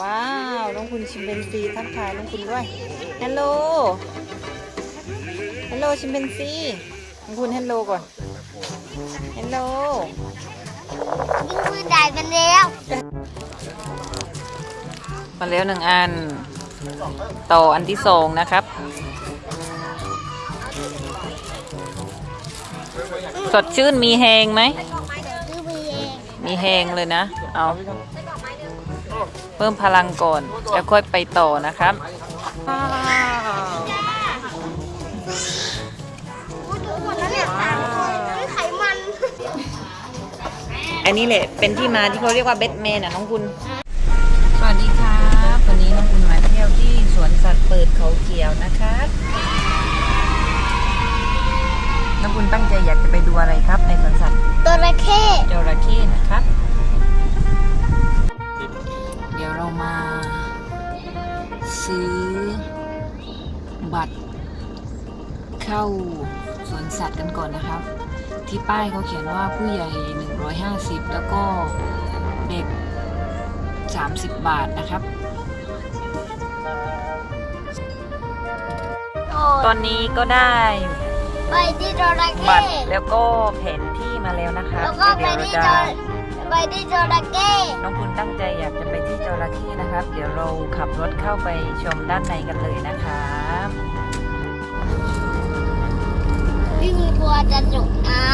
ว้าวน้องคุณชิมเบนซีทักทายน้องคุณด้วยฮัลโหลฮัลโหลชิมเบนซีน้องคุณฮัลโหลก่อนฮัลโหลยิงปืนได้กันแล้วมาแล้วหนึ่งอัน ต่ออันที่สองนะครับ สดชื่นมีแหงไหมซื้อไปเองมีแหงเลยนะ เอา เพิ่มพลังก่อน แล้วค่อยไปต่อนะครับพูดถึงหมดแล้วเนี่ยสามคนไม่ไขมันอันนี้แหละเป็นที่มาที่เขาเรียกว่าเบทแมนอะน้องคุณ สวัสดีครับวันนี้น้องคุณมาเที่ยวที่สวนสัตว์เปิดเขาเขียวนะครับน้องคุณตั้งใจอยากจะไปดูอะไรครับในสวนสัตว์ตัวระเข้จระเข้นะครับ เดี๋ยวเรามา ซื้อ บัตร เข้าสวนสัตว์กันก่อนนะครับ ที่ป้ายเขาเขียนว่าผู้ใหญ่ 150 แล้วก็เด็ก 30 บาทนะครับ ตอนนี้ก็ได้ไปที่ตัวระบัเข้ตรแล้วก็แผนที่มาแล้วนะครับแล้วก็ไปเดี๋ยวเราที่จะตัวไปที่ตัวระเข้น้องคุณตั้งใจอยากจะไปที่ จระเข้นะครับ เดี๋ยวเราขับรถเข้าไปชมด้านในกันเลยนะครับวิ่งกลัวจะจมน้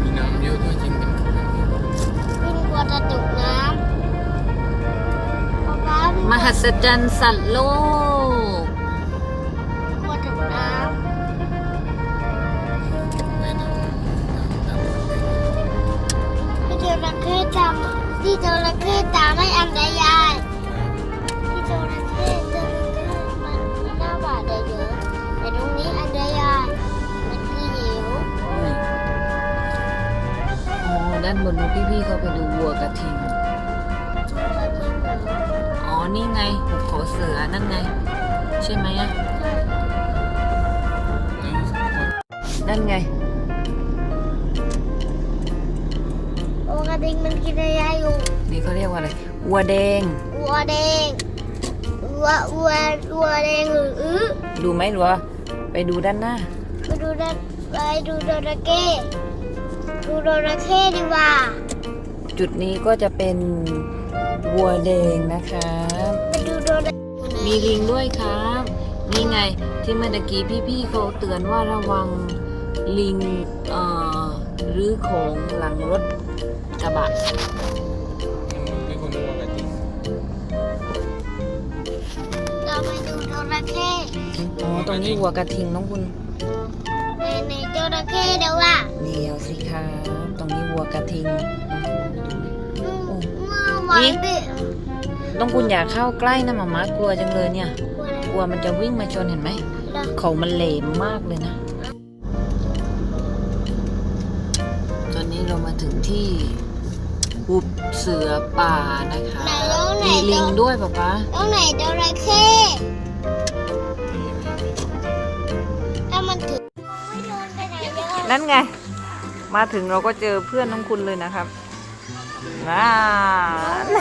มีน้ำเยอะด้วยจริงเป็นำวิ่งกลัวจะจมน้ำป๊าป๊ามหัศจรรย์สัตว์โลก ที่ตัวระเข้จำไม่อันใดยายที่ตัวระเข้ตัวระเข้มันมีหน้าบาดได้เยอะแต่ตรงนี้อันใดยายมันคือหิวอ๋อด้านบนนู้นพี่ๆเขาไปดูวัวกระทิงอ๋อนี่ไงหุบเขาเสือนั่นไง ใช่ไหมอะนั่นไง โอกระทิงมันกินอะไรอยู่นี่เขาเรียกว่าอะไรวัวแดงวัวแดงวัววัววัวแดงหรืออื้อดูไหมหรือว่าไปดูด้านหน้าไปดูดไปดูโดราเก้ดูโดราเก้ดีกว่า จุดนี้ก็จะเป็นวัวแดงนะครับไปดูโดรามีลิงด้วยครับนี่ไงที่เมื่อตะกี้พี่ๆเขาเตือนว่าระวังลิงเอ่อหรือของหลังรถ กระบะเป็นคนปกติเราไปดูโดราเก้อ๋อตรงนี้วัวกระทิงน้องคุณในในโดราเก้เดี๋ยวว่าเดี๋ยวสิครับตรงนี้วัวกระทิงเมื่อวานดิน้องคุณอย่าเข้าใกล้นะหมามากลัวจังเลยเนี่ย กลัวมันจะวิ่งมาชนเห็นไหมเขามันเหลมมากเลยนะ ตอนนี้เรามาถึงที่ หุบเสือป่านะคะไหนแล้วไหนมีลิงด้วยป๊าป๊าแล้วไหนโดราเก้ถ้ามันถึงไม่โดนไปไหนเยอะนั่นไง มาถึงเราก็เจอเพื่อนน้องคุณเลยนะครับว้า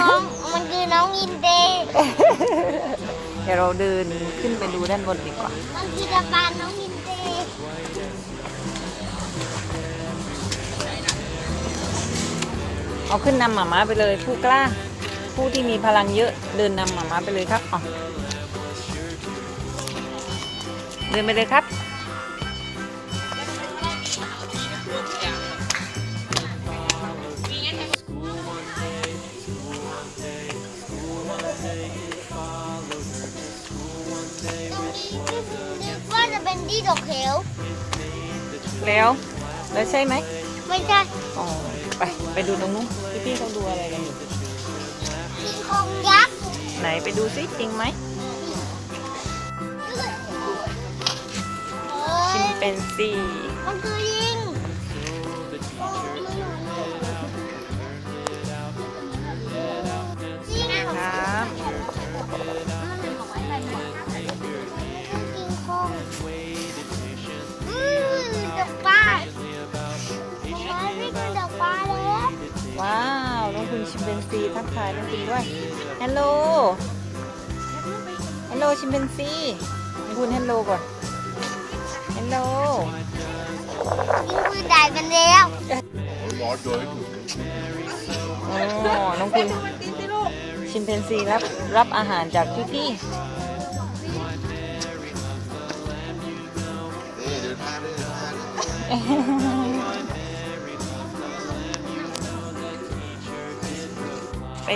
น้องมันคือน้องอินเดย์เดี๋ยวเราเดินขึ้นไปดูด้านบนดีกว่า มันคือตะปานน้องอิน เดย์เอาขึ้นนำหมาม้าไปเลย ผู้กล้า ผู้ที่มีพลังเยอะเดินนำหมาม้าไปเลยครับอ๋อเดินไปเลยครับนึกว่าจะเป็นที่ดอกเขียวแล้ว แล้วใช่ไหม ไม่ใช่ อ๋อ ไปไปดูตรงนู้นพี่ๆเขาดูอะไรกันอยู่คิงคองยักษ์ไหนไปดูซิจริงไหมเอ้ชิยมเปนซีมันคือยิงยิงครับ นเปนซีทักทายน้องคุณด้วยฮัลโหลฮัลโหลชิมเปนซีน้องคุณฮัลโหลก่อนฮัลโหลยิงมือได้กันแล้วร้อนเลยอ๋อน้องคุณชิมเปนซีรับรับอาหารจากพี่พี่นี่เดินทางเดิน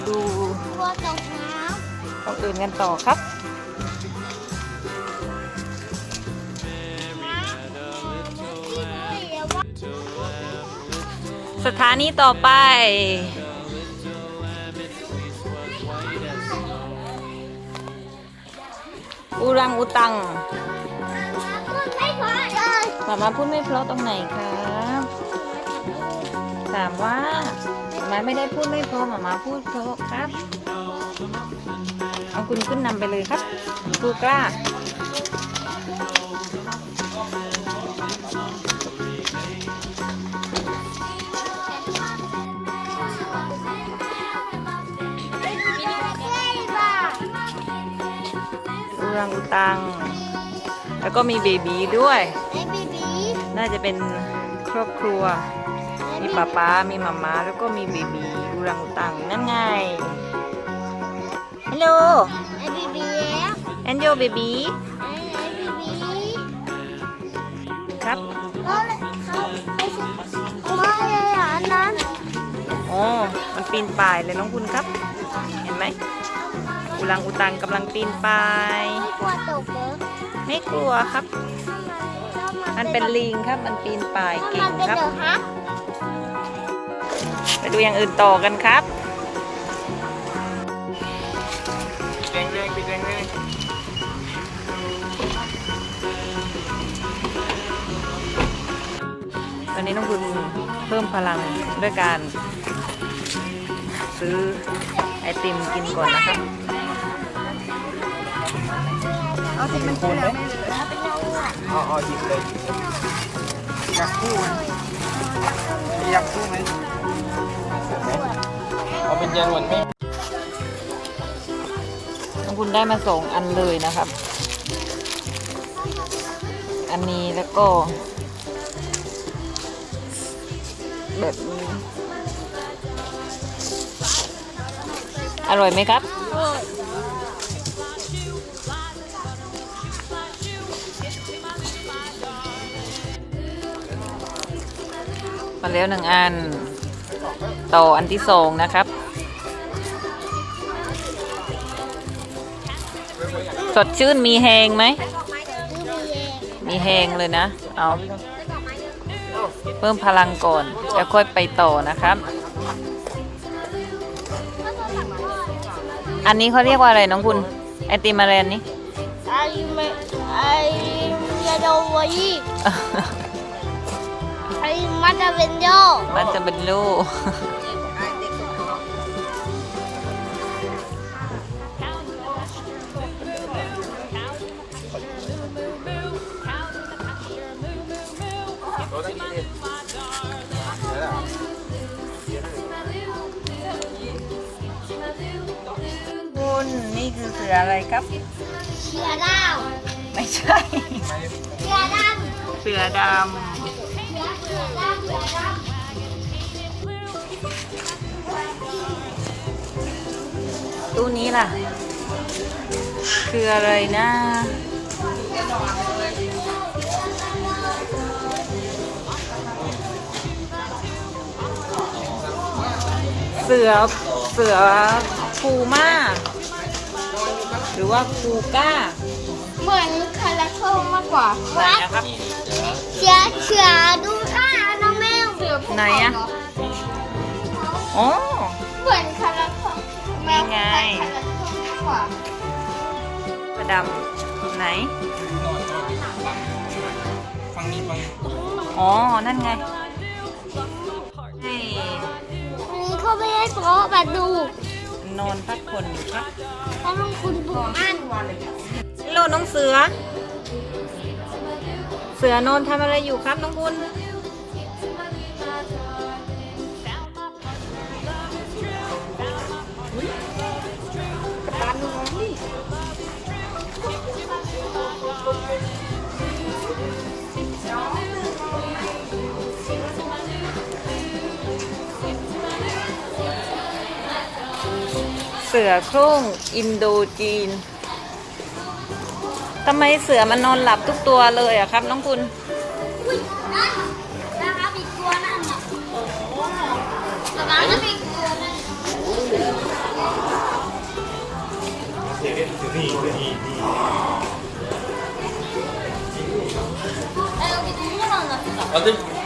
ดูตัวตกน้ตรงอื่นกันต่อครับำที่ด้วยเดี๋ยวว่าสถานีต่อไปอูรังอุตังพูดไม่พอเลยหมามาพูดไม่เพราะตรงไหนครับ ถามว่าห มาไม่ได้พูดไม่เพราะหมามาพูดเพราะครับ เอาคุณขึ้นนำไปเลยครับครูกล้าอูรังอุตัง แล้วก็มีเบบีด้วยไอ้บีบีน่าจะเป็นครอบครัว มีป๊าป๊ามีมาม่าแล้วก็มีเบบีอูรังอุตังนั่นไงฮัลโหลไอ้บีบีแล้วแอนโยเบบีไอ้ไอ้บีบีครับเขาเลยเขาไปซื้อมาเลยอะอันนั้นอ๋อมันปีนป่ายเลยน้องคุณครับ เห็นไหมอูรังอุตังกำลังปีนป่าย ไม่กลัวตกเหรอไม่กลัวครับมันเป็นลิงครับ มันปีนป่ายเก่งมันเป็นครับ เหรอฮะไป ดูอย่างอื่นต่อกันครับแดงแดงปิดแดงแดงตอนนี้น้องคุณเพิ่มพลังด้วยการซื้อไอติมกินก่อนนะครับเอาสิมันคนเลยเอาเอาหยิบเลยหยิบเลยอยากคู่ไหมอยากคู่ไหม เอาเป็นยันวันไมน้องคุณได้มาสองอันเลยนะครับ อันนี้แล้วก็ แบบนี้ อร่อยไหมครับ มาแล้วหนึ่งอัน ต่ออันที่สองนะครับ สดชื่นมีแหงไหม มีแหงเลยนะ เอา เพิ่มพลังก่อน แล้วค่อยไปต่อนะครับ อันนี้เขาเรียกว่าอะไรน้องคุณ ไอติมอะไรอันนี้ไอ้ไม่ไอ้ยาโดวายีไอ้มัตตาเวนโยมันจะเป็นลูก นี่คือเสืออะไรครับเชียร์ดาวไม่ใช่เชียร์ดำเสือดเชียร์เชียร์ดำเชียร์ดำำตู้นี้ล่ะ คืออะไรนะ เสือ เสือฟูม่า หรือว่าฟูก้าเหมือนคาราโคมากกว่าไหนนะครับ เชียร์เชียร์ดูค่ะน้องแมวเสือภูไหนเขาอะเหรออ๋อ เหมือนคาราโคแมวนี่ไง คาราโคมากกว่าประดำไหน ฟังนี่ฟังอ๋อ นั่นไงให้อันนี้เขาไม่ได้เพาะแบบดู นอนพักผ่อนครับน้องคุณบุกอั้นฮัลโลน้องเสือ เสือนอนทำอะไรอยู่ครับน้องบุญตาหนี่ สือโคร่งอินโดจีนทำไมเสือมันนอนหลับทุกตัวเลยอะครับ น้องคุณอุ้ยนั่นนะครับอีกตัวนั่นน่ะระวังนะอีกตัวนั่นเออไปดูเรื่องน่ะ어 디? โอ้นั่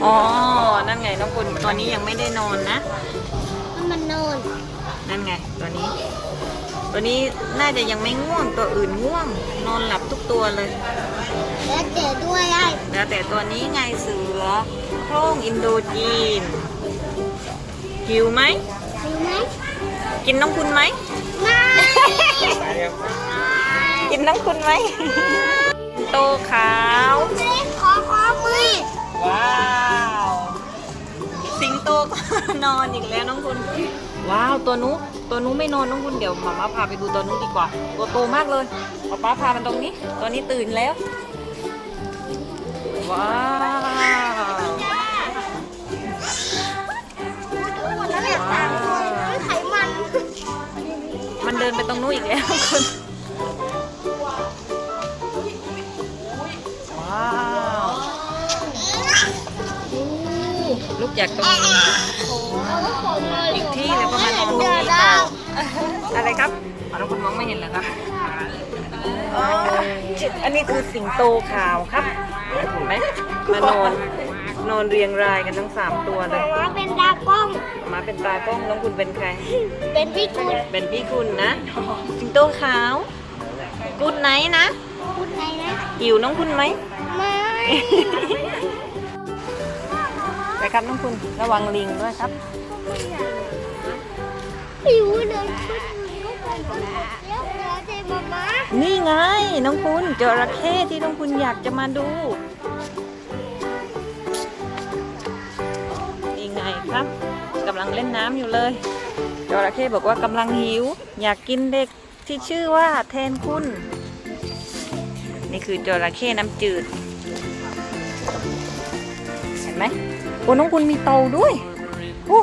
อยู่อ๋อ นั่นไงน้องคุณตัวนี้ยังไม่ได้นอนนะ มันนอนนั่นไงตัวนี้ ตัวนี้น่าจะยังไม่ง่วงตัวอื่นง่วง นอนหลับทุกตัวเลย แล้วเจอด้วยไอ้แล้วแต่ตัวนี้ไงเสือโคร่งอินโดจีนหิวไหม รู้ไหมกินน้องคุณไหม ไม่กินน้องคุณไหม โตขาว อนอีกแล้วน้องคุณว้าวตัวนุตัวนุไม่นอนน้องคุณเดี๋ยวหมาม่าพาไปดูตัวนุดีกว่า ตัวโตมากเลยป๊าป๊าพามันตรงนี้ตัวนี้ตื่นแล้ว ว้าวหมดแล้วเนี่ยสามคนไม่ไขมันมันเดินไปตรงนู้นอีกแล้วคุณ ลูกอยากตรงนี้อีกที่แล้วก็มาตรงนี้ต่ออะไรครับอ๋อแล้วคุณมองไม่เห็นเหรอครับอ๋ออันนี้คือสิงโตขาวครับเห็นไหมมานอนนอนเรียงรายกันทั้งสามตัวเลยว่าเป็นดากล้องมาเป็นตากล้องน้องคุณเป็นใคร เป็นพี่คุณเป็นพี่คุณนะสิงโตขาวกุดไหนนะพูดไงนะหิวน้องคุณไหมไม่ ไปครับน้องคุณระวังลิงด้วยครับหิวเลยก็ไปแล้วแล้วเจมามานี่ไงน้องคุณจระเข้ที่น้องคุณอยากจะมาดูนี่ไงครับกำลังเล่นน้ำอยู่เลยจระเข้บอกว่ากำลังหิว อยากกินเด็กที่ชื่อว่าแทนคุณ นี่คือจระเข้น้ำจืด เห็นไหม โอ้น้องคุณมีเตาด้วยโอ้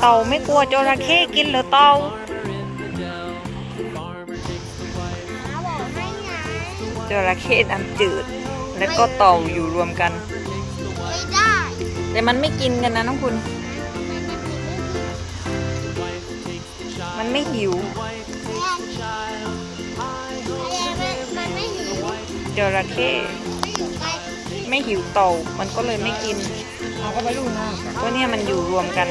เต่าไม่กลัวจระเข้กินเหรอเต่าหาบอกให้ไงจระเข้น้ำจืด แล้วก็เต่าอยู่รวมกันไม่ได้แต่มันไม่กินกันนะน้องคุณ มันไม่หิวมันไม่หิวจระเข้ไม่หิวไป ไม่หิวเต่ามันก็เลยไม่กินเอาเข้าไปลูกนะก็เนี่ยมันอยู่รวมกัน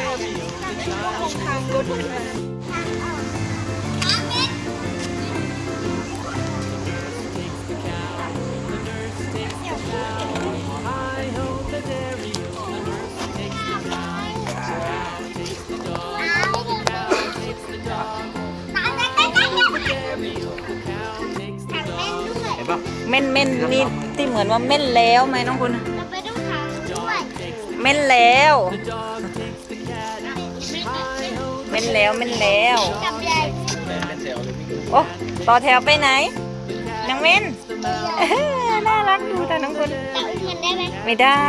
เห็นปะเม่นเม่นนี่ ที่เหมือนว่าเม่นแล้วไหมน้องคุณเราไปต้องขังด้วยเม่นแล้ว เม่นแล้วเม่นแล้วกับยายเป็นเซลล์เลยพี่โอ้ต่อแถวไปไหนนางเม่นน่ารักดูแต่น้องคุณแต่อุ้มมันได้ไหมไม่ได้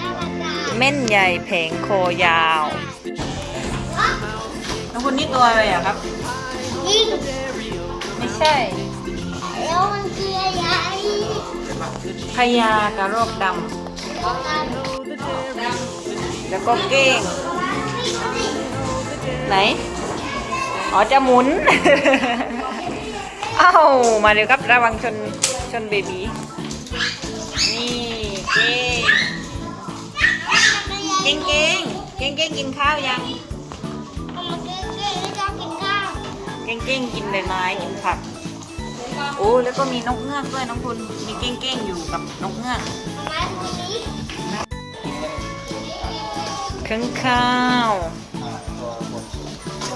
ได้มันได้เม่นใหญ่แผงคอยาวน้องคุณนี่ตัวอะไรอะครับยิงไม่ใช่ พญากระรอกดำแล้วก็เก้ง ไหน อ๋อจะหมุน เอ้า มาเดี๋ยวครับระวังชนชนเบบีนี่เก้งเก้งเก้งเก้งเก้งกินข้าวยังมันเก่งๆไม่ชอบกินข้าวเก้งเก้งกินใบไม้กินผัก โอ้แล้วก็มีนกเงือกด้วยน้องคุณมีเก้งเก้งอยู่กับนกเงือกไม้ตรงนี้ข้างข้าว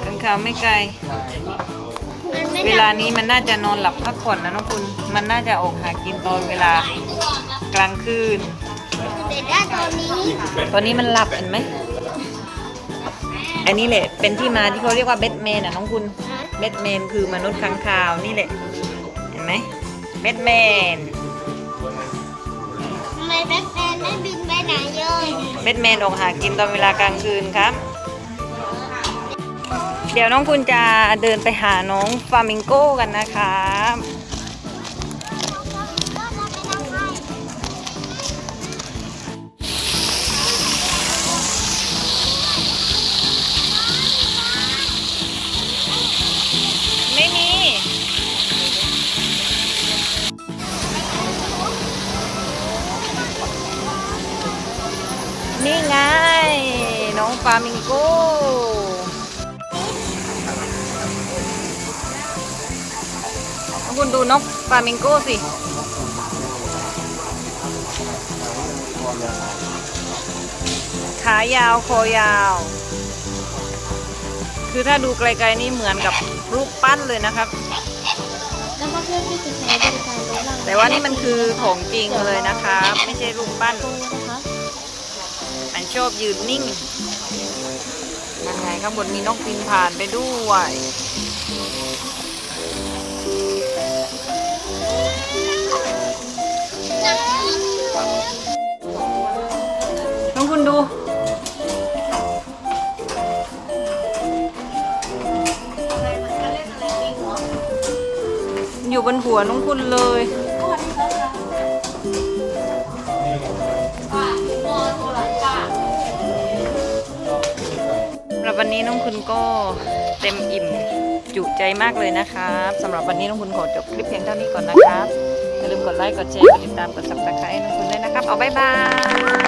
ข้างข้าวไม่ไกลมันไม่เวลานี้มันน่าจะนอนหลับพักผ่อนนะน้องคุณ มันน่าจะออกหากินตอนเวลากลางคืนเด็ดได้ตอนนี้ตอนนี้มันหลับเห็นไหม อันนี้แหละเป็นที่มาที่เขาเรียกว่าเบทแมนอะน้องคุณ เบทแมนคือมนุษย์ค้างคาวนี่แหละเห็น ไหมแบทแมนทำไมแบทแมนไม่บินไปไหนเลยแบทแมนออกหากินตอนเวลากลางคืนครับ เดี๋ยวน้องคุณจะเดินไปหาน้องฟลามิงโก้กันนะครับ ฟลามิงโก้สิ ขายาวคอยาว คือถ้าดูไกลๆนี่เหมือนกับรูปปั้นเลยนะครับแล้วก็เพื่อนที่จะใช้บริการรถราแต่ว่านี่มันคือของจริงเลยนะครับไม่ใช่รูปปั้นนะคะมันชอบยืนนิ่งยังไงข้างบนมีนกบินผ่านไปด้วย คุณดู อยู่บนหัวน้องคุณเลยสำหรับวันนี้น้องคุณก็เต็มอิ่มจุใจมากเลยนะครับสำหรับวันนี้น้องคุณขอจบคลิปเพียงเท่านี้ก่อนนะครับอย่าลืมกดไลค์ กดแชร์ กดติดตาม กด subscribe น้องคุณด้วยนะครับ เอาบ๊ายบาย